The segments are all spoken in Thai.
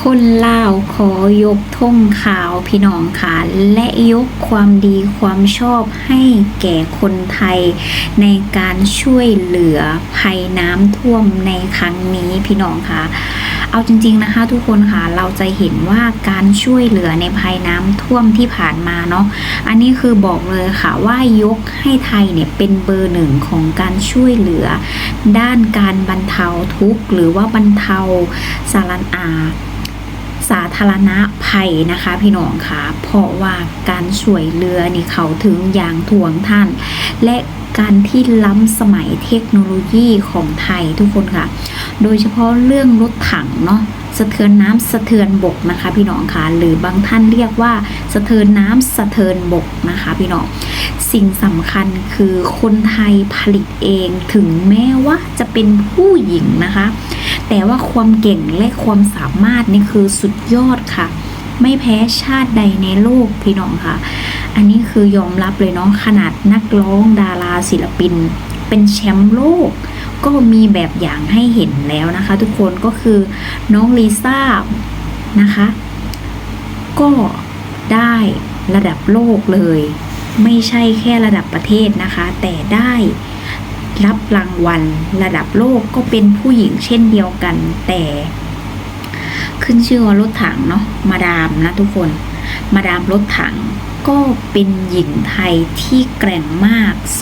คนลาวขอยกธงขาวพี่น้องค่ะ และยกความดีความชอบให้แก่คนไทย ในการช่วยเหลือภัยน้ำท่วมในครั้งนี้พี่น้องค่ะเอาจริง ๆ นะคะทุกคนค่ะเราจะเห็นว่าการช่วยเหลือในภัยน้ำท่วมที่ผ่านมาเนาะอันนี้คือบอกเลยค่ะว่ายกให้ไทยเนี่ยเป็นเบอร์หนึ่งของการช่วยเหลือ ด้านการบรรเทาทุกข์หรือว่าบรรเทาสารอา สาธารณภัยนะคะพี่น้องค่ะเพราะว่าการช่วยเรือนี่เขาถึงอย่างทวงท่าน และการที่ล้ำสมัยเทคโนโลยีของไทยทุกคนค่ะ โดยเฉพาะเรื่องรถถังเนาะสะเทือนน้ำสะเทือนบกนะคะ พี่น้องค่ะหรือบางท่านเรียกว่าสะเทือนน้ำสะเทือนบกนะคะ พี่น้องสิ่งสำคัญคือคนไทยผลิตเองถึงแม้ว่าจะเป็นผู้หญิงนะคะ แต่ว่าความเก่งและความสามารถนี่คือสุดยอดค่ะ ไม่แพ้ชาติใดในโลกพี่น้องค่ะ อันนี้คือยอมรับเลยเนาะขนาดนักร้องดาราศิลปิน เป็นแชมป์โลก ก็มีแบบอย่างให้เห็นแล้วนะคะ ทุกคนก็คือน้องลิซ่านะคะ ก็ได้ระดับโลกเลย ไม่ใช่แค่ระดับประเทศนะคะ แต่ได้ รับรางวัล ระดับโลกก็เป็นผู้หญิงเช่นเดียวกัน แต่ ขึ้นชื่อว่ารถถังเนาะมาดามนะทุกคน มาดามรถถังก็เป็นหญิงไทยที่แกร่งมากโส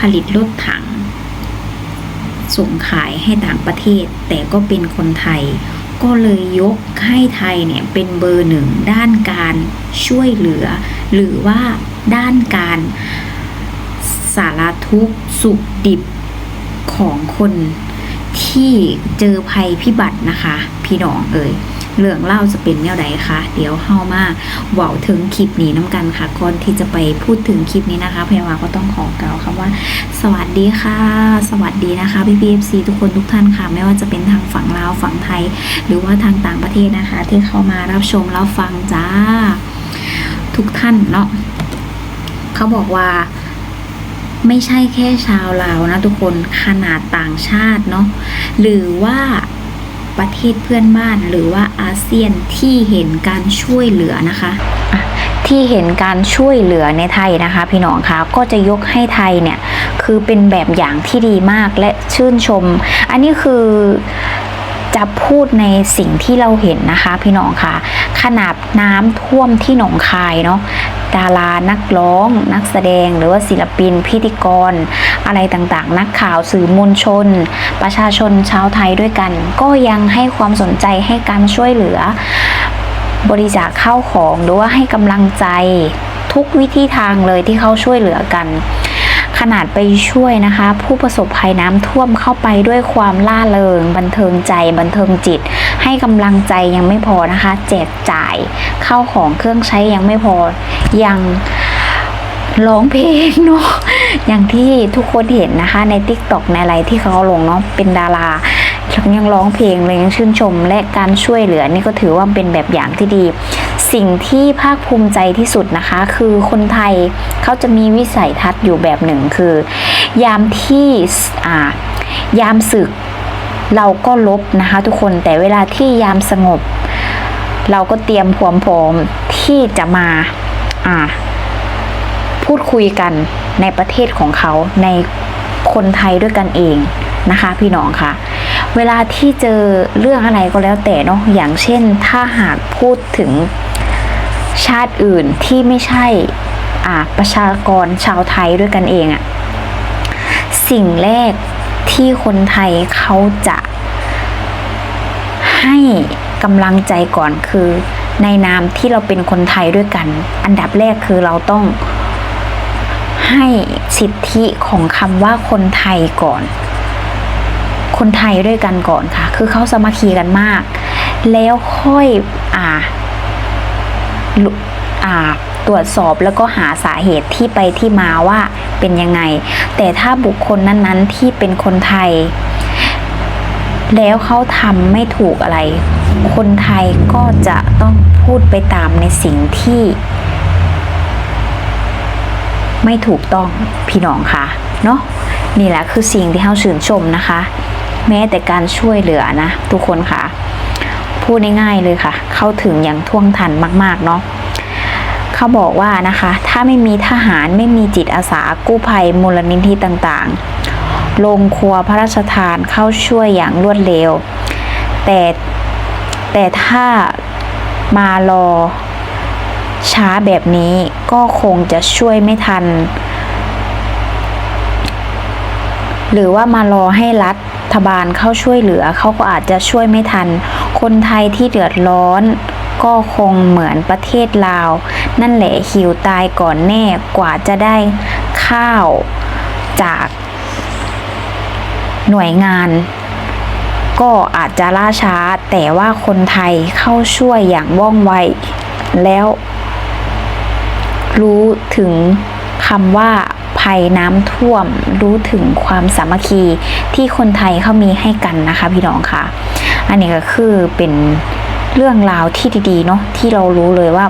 ผลิตรถถัง ส่งขายให้ต่างประเทศ แต่ก็เป็นคนไทย ก็เลยยกให้ไทยเนี่ยเป็นเบอร์หนึ่งด้านการช่วยเหลือ หรือว่าด้านการ สารทุกข์สุขดิบของคนที่เจอภัยพิบัตินะคะ พี่น้องเอ่ยเรื่องเล่าจะเป็นแนวใดคะ เดี๋ยวเข้ามาเว่าถึงคลิปนี้น้ำกันค่ะก่อนที่จะไปพูดถึงคลิปนี้นะคะพยาวาก็ต้องขอกล่าวคำว่า สวัสดีค่ะ สวัสดีนะคะพี่พีเอฟซีทุกคนทุกท่านค่ะ ไม่ว่าจะเป็นทางฝั่งลาวฝั่งไทย หรือว่าทางต่างประเทศนะคะ ที่เข้ามารับชมรับฟังจ้า ทุกท่านเนาะเขาบอกว่า ไม่ใช่แค่ชาวลาวนะทุกคนขนาดต่างชาติเนาะหรือว่าประเทศเพื่อนบ้านหรือว่าอาเซียนที่เห็นการช่วยเหลือนะคะที่เห็นการช่วยเหลือในไทยนะคะ พี่น้องคะก็จะยกให้ไทยเนี่ยคือเป็นแบบอย่างที่ดีมากและชื่นชม อันนี้คือจะพูดในสิ่งที่เราเห็นนะคะ พี่น้องคะขนาดน้ำท่วมที่หนองคายเนาะ ดารานักร้อง นักแสดงหรือว่าศิลปิน พิธีกร อะไรต่างๆ นักข่าวสื่อมวลชน ประชาชนชาวไทยด้วยกัน ก็ยังให้ความสนใจให้การช่วยเหลือ บริจาคเข้าของหรือว่าให้กำลังใจทุกวิธีทางเลยที่เขาช่วยเหลือกัน ขนาดไปช่วยนะคะ ผู้ประสบภัยน้ำท่วมเข้าไปด้วยความล่าเริง บันเทิงใจ บันเทิงจิต ให้กำลังใจยังไม่พอนะคะ แจกจ่ายเข้าของเครื่องใช้ยังไม่พอยังร้องเพลงเนาะอย่างที่ทุกคนเห็นนะคะ ใน t ิ k t o k ในอะไรที่เขาลงเนาะเป็นดารายังร้องเพลงเลยยังชื่นชม และการช่วยเหลือนี่ก็ถือว่าเป็นแบบอย่างที่ดี สิ่งที่ภาคภูมิใจที่สุดนะคะ คือคนไทยเขาจะมีวิสัยทัศน์อยู่แบบหนึ่งคือ ยามที่อ่ายามศึก เราก็ลบนะคะทุกคนแต่เวลาที่ยามสงบ เราก็เตรียมพร้อมพร้อมที่จะมาอ่าพูดคุยกันในประเทศของเขาในคนไทยด้วยกันเองนะคะ พี่น้องค่ะ เวลาที่เจอเรื่องอะไรก็แล้วแต่เนาะอย่างเช่น ถ้าหากพูดถึงชาติอื่นที่ไม่ใช่ประชากรชาวไทยด้วยกันเองอะสิ่งแรก ที่คนไทยเขาจะให้กำลังใจก่อนคือในนามที่เราเป็นคนไทยด้วยกัน อันดับแรกคือเราต้องให้สิทธิของคำว่าคนไทยก่อน คนไทยด้วยกันก่อนค่ะ คือเขาสมัคคีกันมาก แล้วค่อยอ่าอ่า ตรวจสอบแล้วก็หาสาเหตุที่ไปที่มาว่าเป็นยังไง แต่ถ้าบุคคลนั้นๆที่เป็นคนไทย แล้วเขาทำไม่ถูกอะไร คนไทยก็จะต้องพูดไปตามในสิ่งที่ ไม่ถูกต้องพี่น้องค่ะเนาะนี่แหละคือสิ่งที่เราชื่นชมนะคะ แม้แต่การช่วยเหลือนะ ทุกคนค่ะพพูดง่ายๆเลยค่ะ เข้าถึงอย่างท่วงทันมาก ๆ เนาะ เขาบอกว่านะคะ ถ้าไม่มีทหารไม่มีจิตอาสากู้ภัยมูลนิธิต่างๆโรงครัวพระราชทานเข้าช่วยอย่างรวดเร็ว แต่แต่ถ้ามารอช้าแบบนี้ก็คงจะช่วยไม่ทัน หรือว่ามารอให้รัฐบาลเข้าช่วยเหลือเขาก็อาจจะช่วยไม่ทัน คนไทยที่เดือดร้อน ก็คงเหมือนประเทศลาว นั่นแหละหิวตายก่อนแน่กว่าจะได้ข้าวจากหน่วยงาน ก็อาจจะล่าช้าแต่ว่าคนไทยเข้าช่วยอย่างว่องไว แล้ว รู้ถึงคำว่าภัยน้ำท่วมรู้ถึงความสามัคคีที่คนไทยเขามีให้กันนะคะพี่น้องค่ะ อันนี้ก็คือเป็น เรื่องราวที่ดีๆเนาะที่เรารู้เลยว่า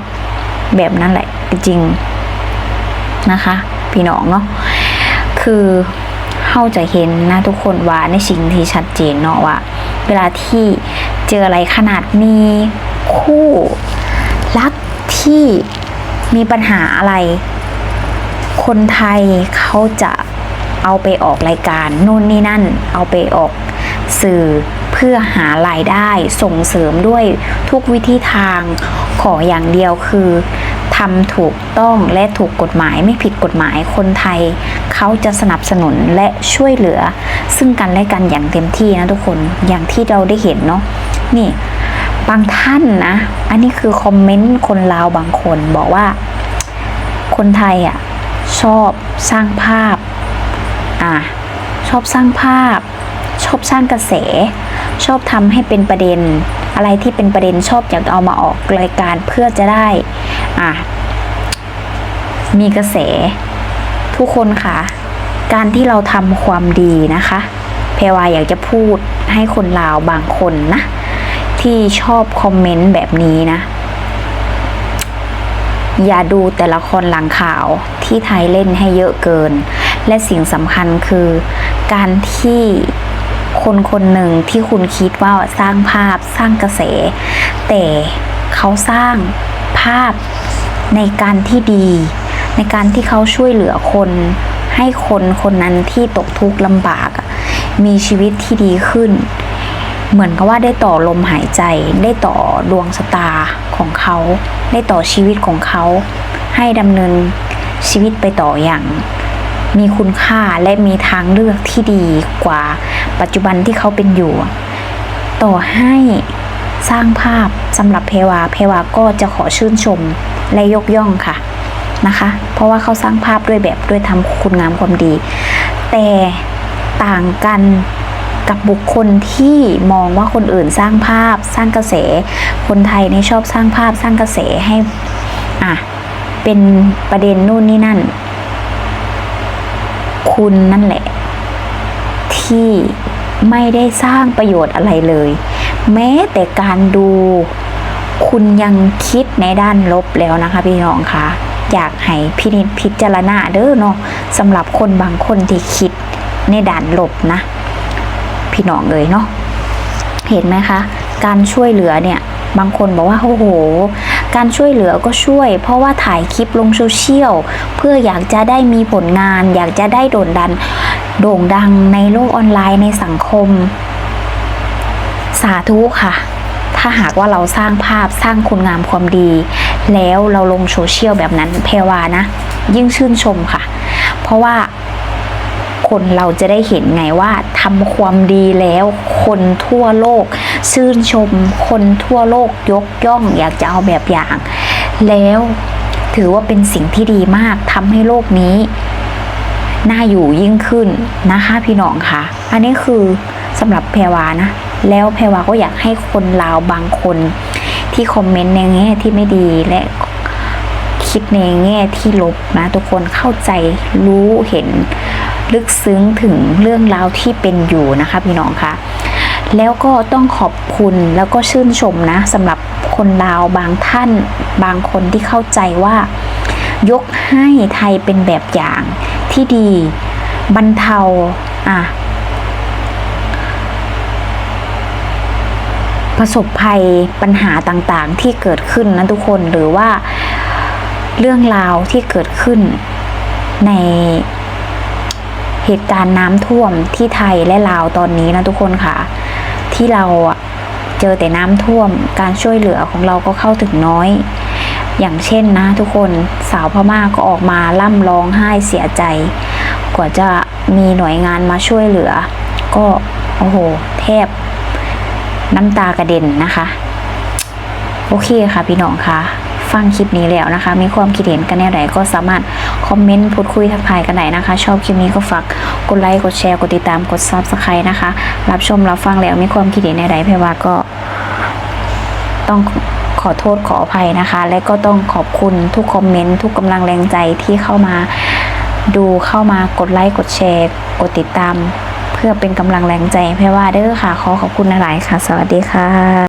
แบบนั้นแหละจริงนะคะ พี่น้องเนาะคือเข้าจะเห็นนะทุกคนว่าในสิ่งที่ชัดเจนเนาะว่า เวลาที่เจออะไรขนาดมีคู่รักที่มีปัญหาอะไร คนไทยเขาจะเอาไปออกรายการนู่นนี่นั่น เอาไปออกสื่อ เพื่อหารายได้ส่งเสริมด้วยทุกวิธีทางขออย่างเดียวคือทำถูกต้องและถูกกฎหมายไม่ผิดกฎหมายคนไทย เขาจะสนับสนุนและช่วยเหลือ ซึ่งกันและกันอย่างเต็มที่นะทุกคนอย่างที่เราได้เห็นเนาะนี่บางท่านนะ อันนี้คือคอมเมนต์คนลาวบางคนบอกว่า คนไทยอะชอบสร้างภาพอะชอบสร้างภาพ ชอบสร้างกระแส ชอบทำให้เป็นประเด็น อะไรที่เป็นประเด็นชอบอยากเอามาออกรายการเพื่อจะได้อะมีกระแส ทุกคนค่ะ การที่เราทำความดีนะคะ เพรวาอยากจะพูดให้คนลาวบางคนนะ ที่ชอบคอมเมนต์แบบนี้นะ อย่าดูแต่ละครหลังข่าวที่ไทยเล่นให้เยอะเกิน และสิ่งสำคัญคือ การที่ คนคนหนึ่งที่คุณคิดว่าสร้างภาพสร้างกระแส แต่เขาสร้างภาพในการที่ดี ในการที่เขาช่วยเหลือคน ให้คนคนนั้นที่ตกทุกข์ลำบาก มีชีวิตที่ดีขึ้น เหมือนกับว่าได้ต่อลมหายใจ ได้ต่อดวงชะตาของเขา ได้ต่อชีวิตของเขา ให้ดำเนินชีวิตไปต่ออย่าง มีคุณค่าและมีทางเลือกที่ดีกว่าปัจจุบันที่เขาเป็นอยู่ ต่อให้สร้างภาพสำหรับเพวาเพวาก็จะขอชื่นชมและยกย่องค่ะนะคะ เพราะว่าเขาสร้างภาพด้วยแบบด้วยทำคุณงามความดี แต่ต่างกันกับบุคคลที่มองว่าคนอื่นสร้างภาพสร้างกระแส คนไทยเนี่ชอบสร้างภาพสร้างกระแสให้อะเป็นประเด็นนู่นนี่นั่น คุณนั่นแหละ ที่ไม่ได้สร้างประโยชน์อะไรเลย แม้แต่การดู คุณยังคิดในด้านลบแล้วนะคะพี่น้องคะอยากให้พินิจพิจารณาเด้อเนาะสำหรับคนบางคนที่คิดในด้านลบนะ พี่น้องเลยเนาะเห็นไหมคะ การช่วยเหลือเนี่ย บางคนบอกว่าโอ้โห การช่วยเหลือก็ช่วย เพราะว่าถ่ายคลิปลงโซเชียลเพื่ออยากจะได้มีผลงาน อยากจะได้โด่งดัน โด่งดังในโลกออนไลน์ในสังคม สาธุค่ะ ถ้าหากว่าเราสร้างภาพสร้างคุณงามความดี แล้วเราลงโซเชียลแบบนั้นเพวานะ ยิ่งชื่นชมค่ะ เพราะว่าคนเราจะได้เห็นไงว่าทำความดีแล้วคนทั่วโลก ชื่นชมคนทั่วโลกยกย่องอยากจะเอาแบบอย่าง แล้วถือว่าเป็นสิ่งที่ดีมากทำให้โลกนี้น่าอยู่ยิ่งขึ้นนะคะพี่น้องค่ะ อันนี้คือสำหรับแพรวานะ แล้วแพรวาก็อยากให้คนลาวบางคนที่คอมเมนต์ในแง่ที่ไม่ดีและคิดในแง่ที่ลบนะ ทุกคนเข้าใจรู้เห็นลึกซึ้งถึงเรื่องราวที่เป็นอยู่นะคะพี่น้องคะ แล้วก็ต้องขอบคุณแล้วก็ชื่นชมนะสำหรับคนลาวบางท่านบางคนที่เข้าใจว่า ยกให้ไทยเป็นแบบอย่างที่ดีบรรเทาอะประสบภัยปัญหาต่างๆ ที่เกิดขึ้นนะทุกคนหรือว่าเรื่องราวที่เกิดขึ้นใน เหตุการณ์น้ำท่วมที่ไทยและลาวตอนนี้นะทุกคนค่ะ ที่เราเจอแต่น้ำท่วมการช่วยเหลือของเราก็เข้าถึงน้อย อย่างเช่นนะทุกคนสาวพม่าก็ออกมาล่ำร้องไห้เสียใจ กว่าจะมีหน่วยงานมาช่วยเหลือ ก็โอ้โหแทบน้ำตากระเด็นนะคะ โอเคค่ะพี่น้องคะ ฟังคลิปนี้แล้วนะคะ มีความคิดเห็นกันแนวไหนก็สามารถคอมเมนต์พูดคุยทักทายกันได้นะคะ ชอบคลิปนี้ก็ฝากกดไลค์กดแชร์กดติดตามกดซับสไครต์นะคะ รับชมรับฟังแล้วมีความคิดเห็นแนวไหนเพว่าก็ ต้องขอโทษขออภัยนะคะ และก็ต้องขอบคุณทุกคอมเมนต์ทุกกำลังแรงใจที่เข้ามาดูเข้ามากดไลค์กดแชร์กดติดตาม เพื่อเป็นกำลังแรงใจให้เพรว่าเด้อค่ะ ขอขอบคุณหลายค่ะ สวัสดีค่ะ